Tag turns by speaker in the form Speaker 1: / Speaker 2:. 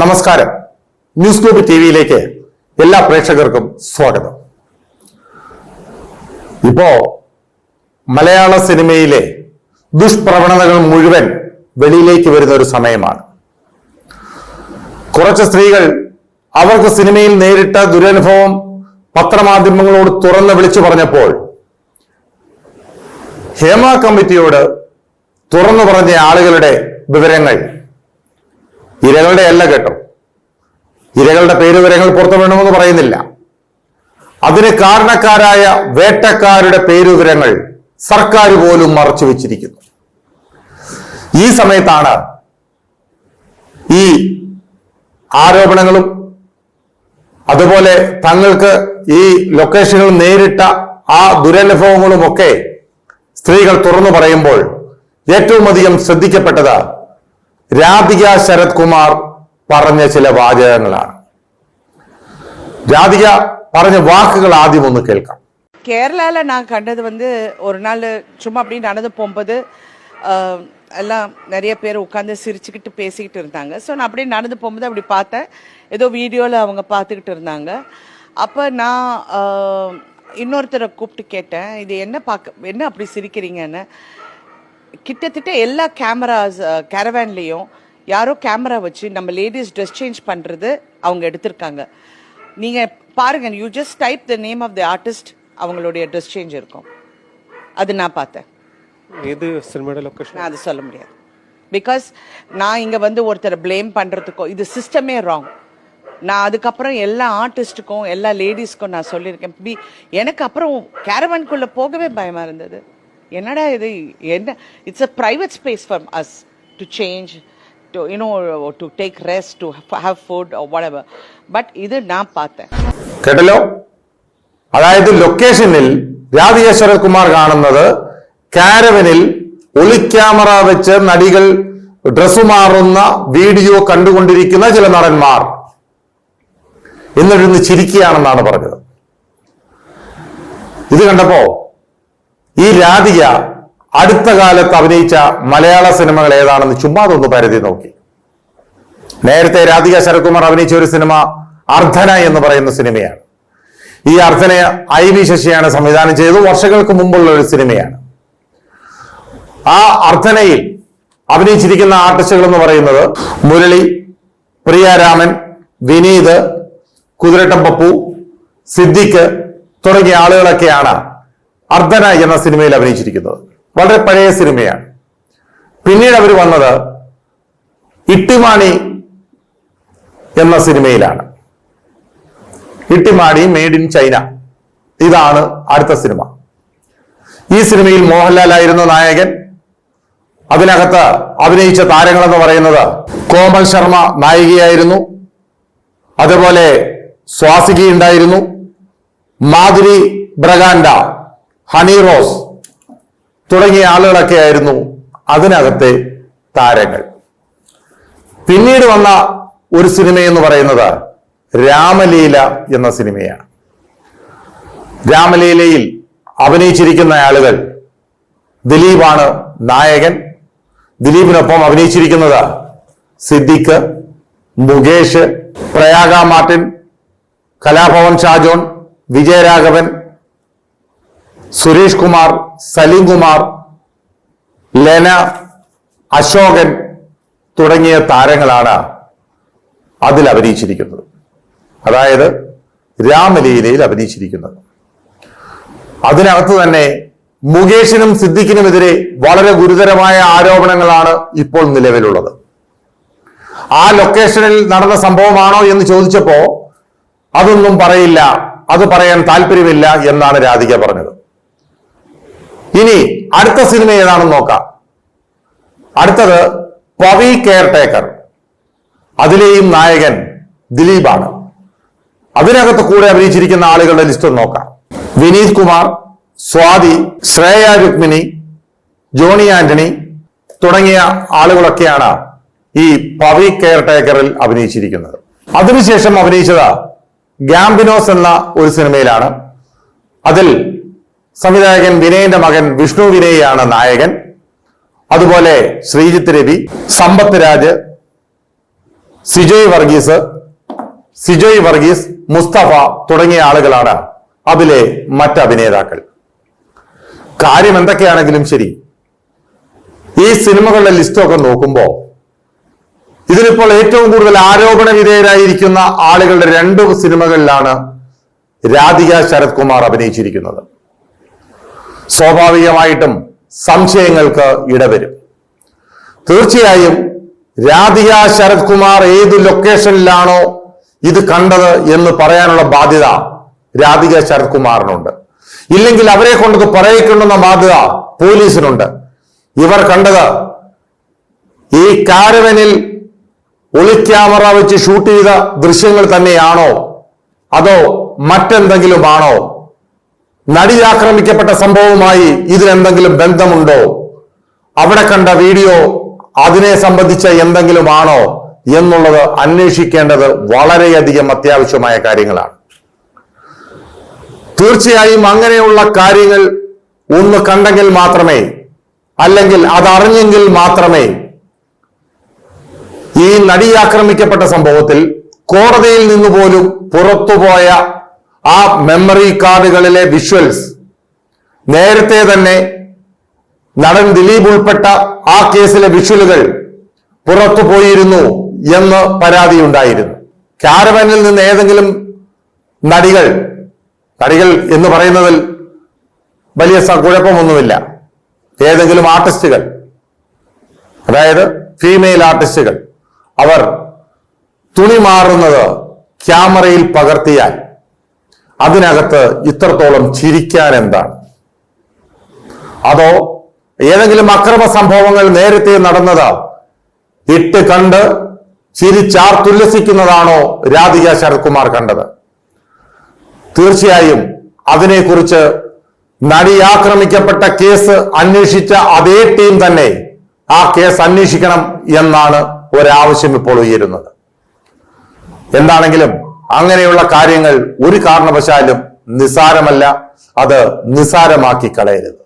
Speaker 1: നമസ്കാരം. News group T വിയിലേക്ക് എല്ലാ പ്രേക്ഷകർക്കും സ്വാഗതം. ഇപ്പോ മലയാള സിനിമയിലെ ദുഷ്പ്രവണതകൾ മുഴുവൻ വെളിയിലേക്ക് വരുന്ന ഒരു സമയമാണ്. കുറച്ച് സ്ത്രീകൾ അവർക്ക് സിനിമയിൽ നേരിട്ട ദുരനുഭവം പത്രമാധ്യമങ്ങളോട് തുറന്ന് വിളിച്ചു പറഞ്ഞപ്പോൾ ഹേമ കമ്മിറ്റിയോട് തുറന്നു പറഞ്ഞ ആളുകളുടെ വിവരങ്ങൾ ഇരകളുടെ അല്ല കേട്ടോ. ഇരകളുടെ പേര് വിവരങ്ങൾ പുറത്തു വേണമെന്ന് പറയുന്നില്ല. അതിന് കാരണക്കാരായ വേട്ടക്കാരുടെ പേരുവിവരങ്ങൾ സർക്കാർ പോലും മറച്ചു വെച്ചിരിക്കുന്നു. ഈ സമയത്താണ് ഈ ആരോപണങ്ങളും അതുപോലെ തങ്ങൾക്ക് ഈ ലൊക്കേഷനുകൾ നേരിട്ട ആ ദുരനുഭവങ്ങളുമൊക്കെ സ്ത്രീകൾ തുറന്നു പറയുമ്പോൾ ഏറ്റവും അധികം ശ്രദ്ധിക്കപ്പെട്ടത് രാധിക ശരത് കുമാർ പറഞ്ഞ ചില വാചകങ്ങളാണ് രാധിക പറഞ്ഞ വാക്കുകൾ ആദ്യം ഒന്ന് കേൾക്കാം
Speaker 2: கேரளாவில் நான் கண்டது வந்து ஒரு நாள் சும்மா அப்படி நடந்து போகும்போது ஆஹ், எல்லாம் நிறைய பேர் உட்காந்து சிரிச்சுக்கிட்டு பேசிக்கிட்டு இருந்தாங்க ஸோ நான் அப்படியே நடந்து போகும்போது அப்படி பார்த்தேன் ஏதோ வீடியோவில் அவங்க பார்த்துக்கிட்டு இருந்தாங்க அப்போ நான் ஆஹ், இன்னொருத்தரை கூப்பிட்டு கேட்டேன் இது என்ன பார்க்க என்ன அப்படி சிரிக்கிறீங்கன்னு கிட்டத்தட்ட எல்லா கேமராஸ் கேரவேன்லேயும் யாரோ கேமரா வச்சு நம்ம லேடிஸ் ட்ரெஸ் சேஞ்ச் பண்ணுறது அவங்க எடுத்திருக்காங்க. நீங்கள் பாருங்க you just type the name of the artist அவங்களுடைய ட்ரெஸ் சேஞ்ச் இருக்கும். அது நான் பார்த்தேன்.
Speaker 3: எது
Speaker 2: லொக்கேஷன் அது சொல்ல முடியாது. பிகாஸ் நான் இங்கே வந்து ஒருத்தரை ப்ளேம் பண்ணுறதுக்கோ இது சிஸ்டமே ராங் நான் அதுக்கப்புறம் எல்லா ஆர்டிஸ்ட்டுக்கும் எல்லா லேடிஸ்க்கும் நான் சொல்லியிருக்கேன். பி எனக்கு அப்புறம் கேரவன்குள்ளே போகவே பயமாக இருந்தது. என்னடா இது? என்ன? It's a private space for us to change to you know to take rest to have food whatever but இது நான் பார்த்தேன்
Speaker 1: കേട്ടല്ലോ അതായത് ലൊക്കേഷനിൽ രാധിക ശരത് കുമാർ കാണുന്നത് കാരവനിൽ ഒളിക്യാമറ വെച്ച് നടികൾ ഡ്രസ് മാറുന്ന വീഡിയോ കണ്ടുകൊണ്ടിരിക്കുന്ന ചില നടന്മാർ എന്നിരുന്ന് ചിരിക്കുകയാണെന്നാണ് പറഞ്ഞത് ഇത് കണ്ടപ്പോ ഈ രാധിക അടുത്ത കാലത്ത് അഭിനയിച്ച മലയാള സിനിമകൾ ഏതാണെന്ന് ചുമ്മാതൊന്ന് പരതി നോക്കി. നേരത്തെ രാധിക ശരത്കുമാർ അഭിനയിച്ച ഒരു സിനിമ അർദ്ധന എന്ന് പറയുന്ന സിനിമയാണ്. ഈ അർദ്ധന ഐ വി ശശിയാണ് സംവിധാനം ചെയ്തത്. വർഷങ്ങൾക്ക് മുമ്പുള്ള ഒരു സിനിമയാണ്. ആ അർദ്ധനയിൽ അഭിനയിച്ചിരിക്കുന്ന ആർട്ടിസ്റ്റുകൾ എന്ന് പറയുന്നത് മുരളി പ്രിയാരാമൻ വിനീത് കുതിരട്ടം പപ്പു സിദ്ദിഖ് തുടങ്ങിയ ആളുകളൊക്കെയാണ് അർദ്ധന എന്ന സിനിമയിൽ അഭിനയിച്ചിരിക്കുന്നത്. വളരെ പഴയ സിനിമയാണ്. പിന്നീട് അവർ വന്നത് ഇട്ടിമാണി എന്ന സിനിമയിലാണ്. ഇട്ടിമാണി മെയ്ഡ് ഇൻ ചൈന ഇതാണ് അടുത്ത സിനിമ. ഈ സിനിമയിൽ മോഹൻലാൽ ആയിരുന്നു നായകൻ. അതിനകത്ത് അഭിനയിച്ച താരങ്ങൾ എന്ന് പറയുന്നത് കോമൽ ശർമ്മ നായികയായിരുന്നു. അതുപോലെ സ്വാസികി ഉണ്ടായിരുന്നു മാധുരി ബ്രഗാൻഡ ഹണി റോസ് തുടങ്ങിയ ആളുകളൊക്കെ ആയിരുന്നു അതിനകത്തെ താരങ്ങൾ. പിന്നീട് വന്ന ഒരു സിനിമ എന്ന് പറയുന്നത് രാമലീല എന്ന സിനിമയാണ്. രാമലീലയിൽ അഭിനയിച്ചിരിക്കുന്ന ആളുകൾ ദിലീപാണ് നായകൻ. ദിലീപിനൊപ്പം അഭിനയിച്ചിരിക്കുന്നത് സിദ്ദിഖ് മുകേഷ് പ്രയാഗ മാർട്ടിൻ കലാഭവൻ ഷാജോൺ വിജയരാഘവൻ സുരേഷ് കുമാർ സലീം കുമാർ ലെന അശോകൻ തുടങ്ങിയ താരങ്ങളാണ് അതിൽ അഭിനയിച്ചിരിക്കുന്നത്. അതായത് രാമലീലയിൽ അഭിനയിച്ചിരിക്കുന്നത്. അതിനകത്ത് തന്നെ മുകേഷിനും സിദ്ദിഖിനുമെതിരെ വളരെ ഗുരുതരമായ ആരോപണങ്ങളാണ് ഇപ്പോൾ നിലവിലുള്ളത്. ആ ലൊക്കേഷനിൽ നടന്ന സംഭവമാണോ എന്ന് ചോദിച്ചപ്പോ അതൊന്നും പറയില്ല അത് പറയാൻ താല്പര്യമില്ല എന്നാണ് രാധിക പറഞ്ഞത്. ഇനി അടുത്ത സിനിമ ഏതാണെന്ന് നോക്കാം. അടുത്തത് പവി കെയർ ടേക്കർ അതിലെയും നായകൻ ദിലീപാണ്. അതിനകത്ത് കൂടെ അഭിനയിച്ചിരിക്കുന്ന ആളുകളുടെ ലിസ്റ്റ് നോക്കാം. വിനീത് കുമാർ സ്വാതി ശ്രേയ രുക്മിണി ജോണി ആന്റണി തുടങ്ങിയ ആളുകളൊക്കെയാണ് ഈ പവി കെയർ ടേക്കറിൽ അഭിനയിച്ചിരിക്കുന്നത്. അതിനുശേഷം അഭിനയിച്ചത് ഗാംബിനോസ് എന്ന ഒരു സിനിമയിലാണ്. അതിൽ സംവിധായകൻ വിനയന്റെ മകൻ വിഷ്ണു വിനയാണ് നായകൻ. അതുപോലെ ശ്രീജിത്ത് രവി സമ്പത്ത് രാജ് സിജോയ് വർഗീസ് സിജോയ് വർഗീസ് മുസ്തഫ തുടങ്ങിയ ആളുകളാണ് അതിലെ മറ്റ് അഭിനേതാക്കൾ. കാര്യം എന്തൊക്കെയാണെങ്കിലും ശരി. ഈ സിനിമകളുടെ ലിസ്റ്റൊക്കെ നോക്കുമ്പോൾ ഇതിലിപ്പോൾ ഏറ്റവും കൂടുതൽ ആരോപണ വിധേയരായിരിക്കുന്ന ആളുകളുടെ രണ്ട് സിനിമകളിലാണ് രാധിക ശരത് കുമാർ അഭിനയിച്ചിരിക്കുന്നത്. സ്വാഭാവികമായിട്ടും സംശയങ്ങൾക്ക് ഇടവരും. തീർച്ചയായും രാധിക ശരത് കുമാർ ഏത് ലൊക്കേഷനിലാണോ ഇത് കണ്ടത് എന്ന് പറയാനുള്ള ബാധ്യത രാധിക ശരത് കുമാറിനുണ്ട്. ഇല്ലെങ്കിൽ അവരെ കൊണ്ടത് പറയിക്കേണ്ടുന്ന ബാധ്യത പോലീസിനുണ്ട്. ഇവർ കണ്ടത് ഈ കാരവനിൽ ഒളിക്യാമറ വെച്ച് ഷൂട്ട് ചെയ്ത ദൃശ്യങ്ങൾ തന്നെയാണോ? അതോ മറ്റെന്തെങ്കിലുമാണോ? നടി ആക്രമിക്കപ്പെട്ട സംഭവവുമായി ഇതിനെന്തെങ്കിലും ബന്ധമുണ്ടോ? അവിടെ കണ്ട വീഡിയോ അതിനെ സംബന്ധിച്ച എന്തെങ്കിലും ആണോ എന്നുള്ളത് അന്വേഷിക്കേണ്ടത് വളരെയധികം അത്യാവശ്യമായ കാര്യങ്ങളാണ്. തീർച്ചയായും അങ്ങനെയുള്ള കാര്യങ്ങൾ ഒന്ന് കണ്ടെങ്കിൽ മാത്രമേ അല്ലെങ്കിൽ അതറിഞ്ഞെങ്കിൽ മാത്രമേ ഈ നടി ആക്രമിക്കപ്പെട്ട സംഭവത്തിൽ കോടതിയിൽ നിന്ന് പോലും പുറത്തുപോയ ആ മെമ്മറി കാർഡുകളിലെ വിഷ്വൽസ് നേരത്തെ തന്നെ നടൻ ദിലീപ് ഉൾപ്പെട്ട ആ കേസിലെ വിഷ്വലുകൾ പുറത്തു പോയിരുന്നു എന്ന് പരാതിയുണ്ടായിരുന്നു. ക്യാരവനിൽ നിന്ന് ഏതെങ്കിലും നടികൾ നടികൾ എന്ന് പറയുന്നതിൽ വലിയ കുഴപ്പമൊന്നുമില്ല. ഏതെങ്കിലും ആർട്ടിസ്റ്റുകൾ അതായത് ഫീമെയിൽ ആർട്ടിസ്റ്റുകൾ അവർ തുണി മാറുന്നത് ക്യാമറയിൽ പകർത്തിയാൽ അതിനകത്ത് ഇത്രത്തോളം ചിരിക്കാൻ എന്താണ് അതോ ഏതെങ്കിലും അക്രമ സംഭവങ്ങൾ നേരത്തെ നടന്നതാ? ഇട്ട് കണ്ട് ചിരിച്ചാർത്തുല്ലസിക്കുന്നതാണോ രാധിക ശരത്കുമാർ കണ്ടത്? തീർച്ചയായും അതിനെക്കുറിച്ച് നടി ആക്രമിക്കപ്പെട്ട കേസ് അന്വേഷിച്ച അതേ ടീം തന്നെ ആ കേസ് അന്വേഷിക്കണം എന്നാണ് ഒരാവശ്യം ഇപ്പോൾ ഉയരുന്നത്. എന്താണെങ്കിലും അങ്ങനെയുള്ള കാര്യങ്ങൾ ഒരു കാരണവശാലും നിസാരമല്ല അത് നിസാരമാക്കി കളയരുത്.